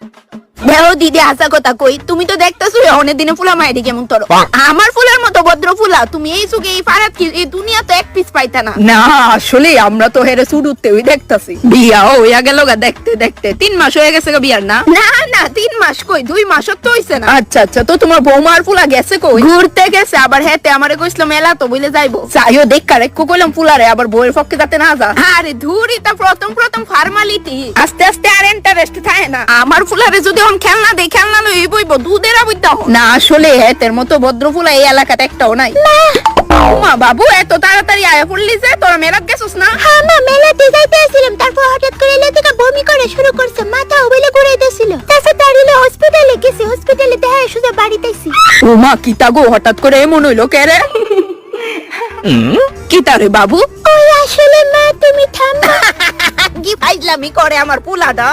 Thank you দেখো দিদি আসা কথা কই? তুমি তো দেখতেছো অনেক দিনে ফুলা মায়েরি কেমন তোর আমার ফুলের মতো ভদ্র ফুলা তুমি এই সুখে এই ফারাত কি এই দুনিয়া তো এক পিস পাইতা না। না আসলে আমরা তো হেরে শুরুতে ওই দেখতাছি। বিয়া হইয়া গেল গা দেখতে দেখতে। তিন মাস হয়ে গেছে গা বিয়ার না? না না তিন মাস কই দুই মাসও তো হইছে না। আচ্ছা আচ্ছা তো তোমার বৌমার ফুলা গেছে কই? ঘুরতে গেছে আবার হেতে আমারে কইছিল মেলা তো বলে যাইবো। চাইও দেখ কারেক্ট কইলাম ফুলারে আবার বউয়ের পক্ষে যাতে না যা আরে ধুরি তা প্রথম প্রথম ফর্মালিটি আস্তে আস্তে আর ইন্টারেস্ট থাকে না। আমার ফুলারে যদি হন খেলনা দেই খেলনা লই বইব দুধের না আসলে হেতের মতো ভদ্র ফুলা এই এলাকাতে একটাও নাই। মা বাবু এত তাড়াতাড়ি আয়া পড়লি যে তোরা মেলাত গেছিস না? হ্যাঁ মা মেলাতে যাইতে আসছিলাম তারপর হঠাৎ করে লেদিকা বমি করে শুরু করছে মাথা ওবেলে ঘুরাইতেছিল। তারপর দাঁড়িয়ে হসপিটালে গেছি হসপিটালে দেখা সোজা বাড়িতে আইছি। ও মা কিতা গো হঠাৎ করে এমন হইল কে রে? কিতা রে বাবু? ওই আসলে মা তুমি থামো। কি ফাইজলামি করে আমার পুলাটা